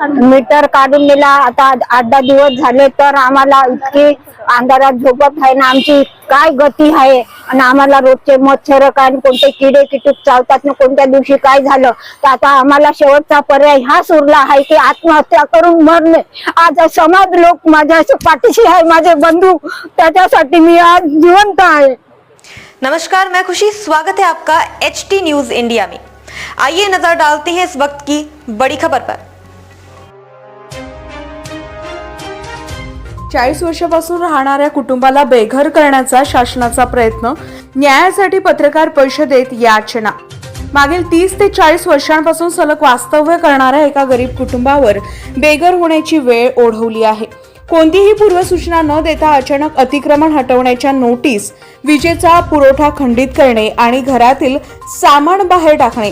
Metre काढून दिला आता आठ दहा दिवस झाले तर आम्हाला इतकी अंधारात झोपत आहे ना. आमची काय गती आहे? आणि आम्हाला रोजचे मच्छर काय आणि कोणते किडे किटूक चावतात ना कोणत्या दिवशी काय झालं? तर आता आम्हाला शेवटचा पर्याय हाच उरला आहे की आत्महत्या करून मरणे. आज समाज लोक माझ्या पाठीशी आहे माझे बंधू. त्याच्यासाठी मी आज जिवंत आहे. नमस्कार मैं खुशी. स्वागत है आपका एच टी न्यूज इंडिया में. आइए नजर डालते हैं इस वक्त की बड़ी खबर पर. चाळीस वर्षापासून राहणाऱ्या कुटुंबाला बेघर करण्याचा शासनाचा प्रयत्न न्यायासाठी पत्रकार परिषदेत याचना. मागील तीस ते चाळीस वर्षांपासून सलग वास्तव्य करणाऱ्या एका गरीब कुटुंबावर बेघर होण्याची वेळ ओढवली आहे. कोणतीही पूर्वसूचना न देता अचानक अतिक्रमण हटवण्याच्या नोटीस विजेचा पुरवठा खंडित करणे आणि घरातील सामान बाहेर टाकणे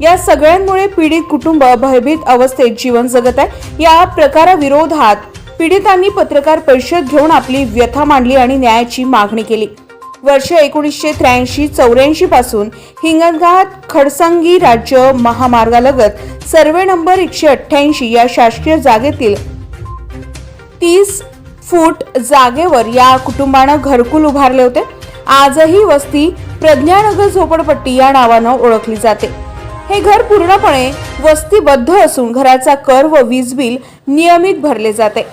या सगळ्यांमुळे पीडित कुटुंब भयभीत अवस्थेत जीवन जगत आहे. या प्रकाराविरोधात पीडितांनी पत्रकार परिषद घेऊन आपली व्यथा मांडली आणि न्यायाची मागणी केली. वर्ष एकोणीसशे त्र्याऐंशी चौऱ्याऐंशी पासून हिंगणघाट खडसंगी राज्य महामार्गालगत सर्वे नंबर एकशे अठ्ठ्याऐंशी या शासकीय जागेतील तीस फूट जागेवर या कुटुंबानं घरकुल उभारले होते. आजही वस्ती प्रज्ञानगर झोपडपट्टी या नावानं ओळखली जाते. हे घर पूर्णपणे वस्तीबद्ध असून घराचा कर व वीज बिल नियमित भरले जाते.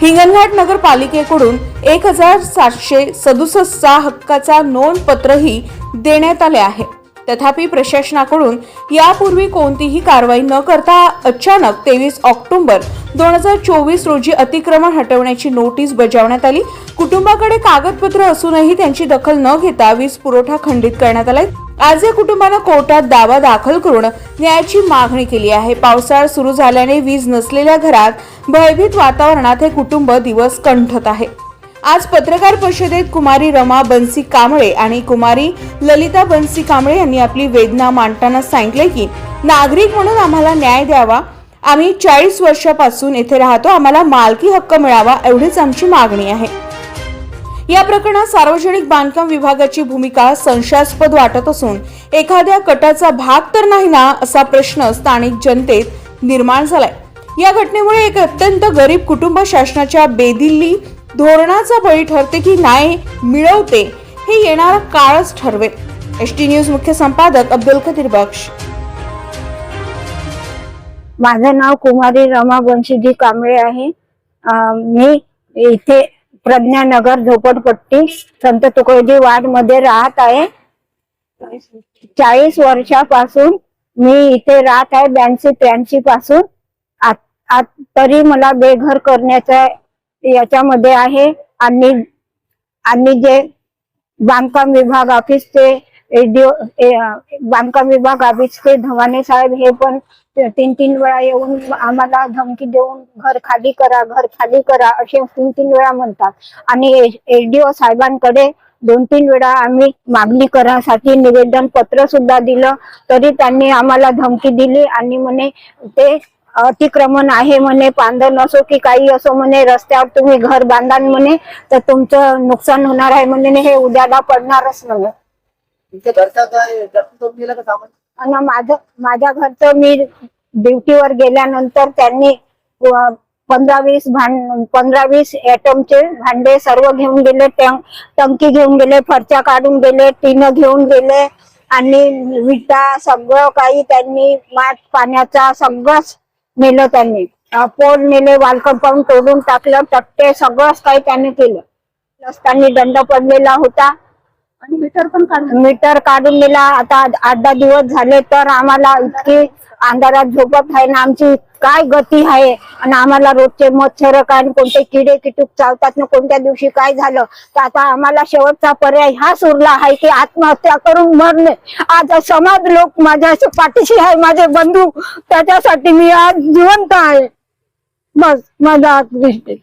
हिंगणघाट नगरपालिकेकडून एक हजार सातशे सदुसष्टचा हक्काचा नोंदपत्रही देण्यात आले आहे. तथापि प्रशासनाकडून यापूर्वी कोणतीही कारवाई न करता अचानक तेवीस ऑक्टोबर दोन हजार चोवीस रोजी अतिक्रमण हटवण्याची नोटीस बजावण्यात आली. कुटुंबाकडे कागदपत्र असूनही त्यांची दखल न घेता वीज पुरवठा खंडित करण्यात आलाय. आज या कुटुंबानं कोर्टात दावा दाखल करून न्यायाची मागणी केली आहे. पावसाळा सुरू झाल्याने वीज नसलेल्या घरात भयभीत वातावरणात हे कुटुंब दिवस कंठत आहे. आज पत्रकार परिषदेत कुमारी रमा बनसी कांबळे आणि कुमारी ललिता बनसी कांबळे यांनी आपली वेदना मांडताना सांगितले की नागरिक म्हणून आम्हाला न्याय द्यावा. आम्ही चाळीस वर्षापासून येथे राहतो. आम्हाला मालकी हक्क मिळावा एवढीच आमची मागणी आहे. या प्रकरणात सार्वजनिक बांधकाम विभागाची भूमिका संशयास्पद वाटत असून एखाद्या कटाचा भाग तर नाही ना असा प्रश्न स्थानिक जनतेत निर्माण झालाय. या घटनेमुळे एक अत्यंत गरीब कुटुंब शासनाच्या बेदिल्ली धोरणाचा बळी ठरते की न्याय मिळवते हे येणारा काळच ठरवेल. एस टी न्यूज मुख्य संपादक अब्दुल कदीर बख्श. माझं नाव कुमारी रमा बंशीजी कांबळे आहे. मी इथे प्रज्ञानगर झोपडपट्टी संत तुकडोजी वार्डमध्ये राहत आहे. चाळीस वर्षापासून मी इथे राहत आहे ब्याऐंशी त्र्याऐंशी पासून. आत- आत- तरी मला बेघर करण्याचा याच्यामध्ये आहे आणि आणि जे बांधकाम विभाग ऑफिसचे बांधकाम विभाग ऑफिसचे धवाने साहेब हे पण तीन तीन वेळा येऊन आम्हाला धमकी देऊन घर खाली करा घर खाली करा असे तीन तीन वेळा म्हणतात. आणि एसडीओ साहेबांकडे दोन तीन वेळा आम्ही मागणी करासाठी निवेदन पत्र सुद्धा दिलं. तरी त्यांनी आम्हाला धमकी दिली आणि म्हणे ते अतिक्रमण आहे म्हणे पांदन असो की काही असो म्हणे रस्त्यावर तुम्ही घर बांधाल म्हणे तर तुमचं नुकसान होणार आहे म्हणे हे उद्याला पडणारच म्हणे आणि माझं माझ्या घरचं मी ड्युटीवर गेल्यानंतर त्यांनी पंधरा वीस भांड पंधरा वीस ऍटमचे भांडे सर्व घेऊन गेले टँक टंकी घेऊन गेले फरच्या काढून गेले टीन घेऊन गेले आणि विटा सगळं काही त्यांनी माठ पाण्याचा सगळंच नेलं त्यांनी. पोल नेले वाल कंपाऊंड तोडून टाकलं तट्टे सगळंच काही त्यांनी केलं. प्लस त्यांनी दंड पडलेला होता. आणि मीटर पण काढून मीटर काढून दिला. आता आठ दहा दिवस झाले तर आम्हाला इतकी अंधारात झोपत आहे ना. आमची काय गती आहे? आणि आम्हाला रोजचे मच्छर काय आणि कोणते किडे किटूक चावतात ना कोणत्या दिवशी काय झालं? तर आता आम्हाला शेवटचा पर्याय हाच उरला आहे की आत्महत्या करून मरणे. आज समाज लोक माझ्या पाठीशी आहे माझे बंधू. त्याच्यासाठी मी आज जिवंत आहे. बस माझा दृष्टी